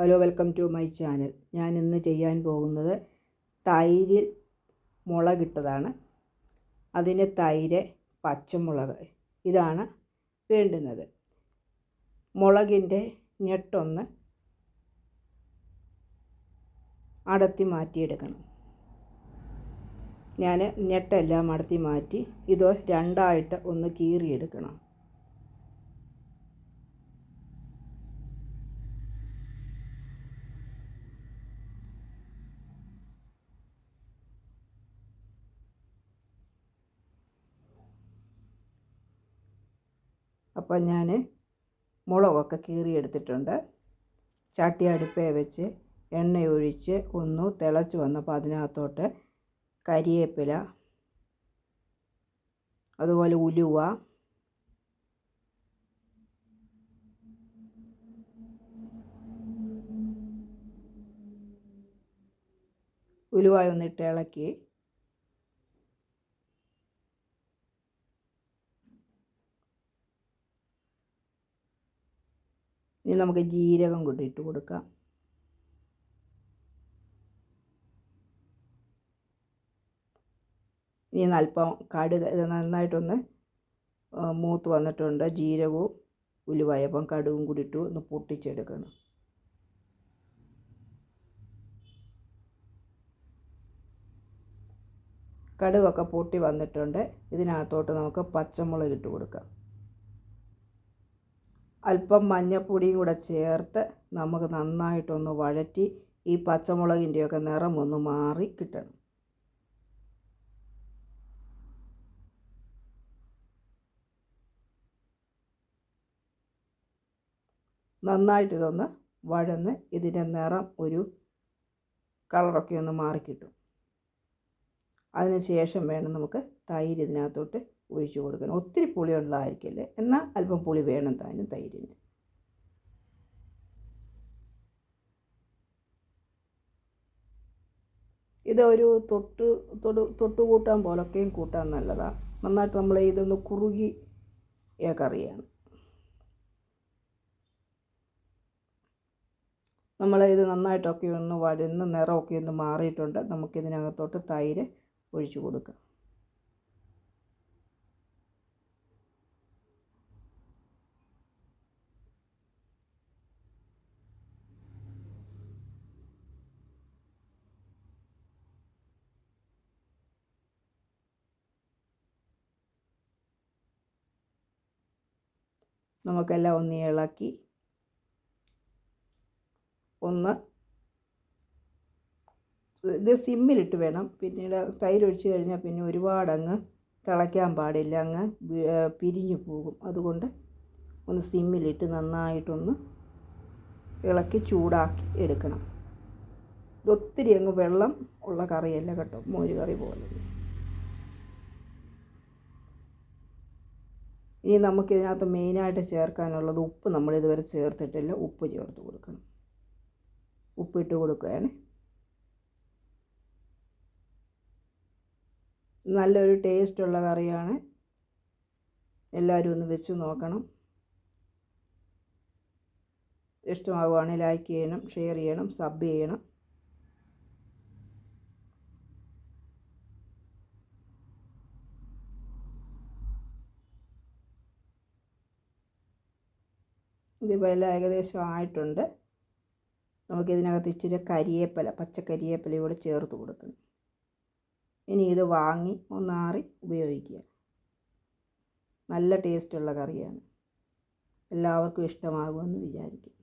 Hello welcome to my channel. ഞാൻ ഇന്ന് ചെയ്യാൻ പോകുന്നത് തൈരിൽ മുളകിട്ടതാണ്. അതിന് തൈര് പച്ചമുളക് ഇതാണ് വേണ്ടുന്നത്. മുളകിന്റെ ഞെട്ടൊന്ന് അടത്തി മാറ്റിയെടുക്കണം. ഞാൻ ഞെട്ടെല്ലാം അടത്തി മാറ്റി ഇത് രണ്ടായിട്ട് ഒന്ന് കീറിയെടുക്കണം. അപ്പം ഞാൻ മുളകൊക്കെ കീറിയെടുത്തിട്ടുണ്ട്. ചട്ടി അടുപ്പേ വെച്ച് എണ്ണ ഒഴിച്ച് ഒന്ന് തിളച്ച് വന്നപ്പോൾ അതിനകത്തോട്ട് കരിയേപ്പില അതുപോലെ ഉലുവ ഉലുവായൊന്നിട്ട് ഒന്നിട്ട് ഇളക്കി. ഇനി നമുക്ക് ജീരകം കൂടി ഇട്ട് കൊടുക്കാം. ഇനി അല്പം കടുക് നന്നായിട്ടൊന്ന് മൂത്ത് വന്നിട്ടുണ്ട്. ജീരകവും ഉലുവായപ്പം കടുകും കൂടി ഇട്ട് ഒന്ന് പൊട്ടിച്ചെടുക്കണം. കടുകൊക്കെ പൊട്ടി വന്നിട്ടുണ്ട്. ഇതിനകത്തോട്ട് നമുക്ക് പച്ചമുളക് ഇട്ട് കൊടുക്കാം. അല്പം മഞ്ഞപ്പൊടിയും കൂടെ ചേർത്ത് നമുക്ക് നന്നായിട്ടൊന്ന് വഴറ്റി ഈ പച്ചമുളകിന്റെയൊക്കെ നിറം ഒന്ന് മാറി കിട്ടണം. നന്നായിട്ടിതൊന്ന് വഴന്ന് ഇതിന്റെ നിറം ഒരു കളറൊക്കെ ഒന്ന് മാറിക്കിട്ടും അതിന് ശേഷം വേണം നമുക്ക് തൈര് ഇതിനകത്തോട്ട് ഒഴിച്ചു കൊടുക്കണം. ഒത്തിരി പുളിയുള്ളതായിരിക്കില്ലേ? എന്നാൽ അല്പം പുളി വേണം താനും തൈരിന്. ഇതൊരു തൊട്ട് തൊടു തൊട്ട് കൂട്ടാൻ പോലൊക്കെയും കൂട്ടാൻ നല്ലതാണ് നന്നായിട്ട് നമ്മൾ ഇതൊന്ന് കുറുകി കറിയാണ്. നമ്മൾ ഇത് നന്നായിട്ടൊക്കെ ഒന്ന് വഴന്ന് നിറമൊക്കെ ഒന്ന് മാറിയിട്ടുണ്ട്. നമുക്കിതിനകത്തോട്ട് തൈര് ഒഴിച്ചു കൊടുക്കാം. നമുക്കെല്ലാം ഒന്ന് ഇളക്കി ഒന്ന് ഇത് സിമ്മിലിട്ട് വേണം. പിന്നീട് തൈര് ഒഴിച്ച് കഴിഞ്ഞാൽ പിന്നെ ഒരുപാടങ്ങ് തിളയ്ക്കാൻ പാടില്ല. അങ്ങ് പിരിഞ്ഞു പോകും. അതുകൊണ്ട് ഒന്ന് സിമ്മിലിട്ട് നന്നായിട്ടൊന്ന് ഇളക്കി ചൂടാക്കി എടുക്കണം. ഒത്തിരി അങ്ങ് വെള്ളം ഉള്ള കറിയല്ല കേട്ടോ മോര് കറി പോലെ. ഇനി നമുക്ക് നമുക്കിതിനകത്ത് മെയിനായിട്ട് ചേർക്കാനുള്ളത് ഉപ്പ് നമ്മൾ ഇതുവരെ ചേർത്തിട്ടില്ല. ഉപ്പ് ചേർത്ത് കൊടുക്കണം. ഉപ്പിട്ട് കൊടുക്കുകയാണ്. നല്ലൊരു ടേസ്റ്റുള്ള കറിയാണ്. എല്ലാവരും ഒന്ന് വെച്ച് നോക്കണം. ഇഷ്ടമാവുകയാണെങ്കിൽ ലൈക്ക് ചെയ്യണം ഷെയർ ചെയ്യണം സബ് ചെയ്യണം. ഇതിപ്പോൾ എല്ലാം ഏകദേശം ആയിട്ടുണ്ട്. നമുക്കിതിനകത്ത് ഇച്ചിരി കരിയേപ്പല പച്ച ഇവിടെ ചേർത്ത് കൊടുക്കണം. ഇനി ഇത് വാങ്ങി ഒന്നാറി ഉപയോഗിക്കുക. നല്ല ടേസ്റ്റുള്ള കറിയാണ്. എല്ലാവർക്കും ഇഷ്ടമാകുമെന്ന് വിചാരിക്കും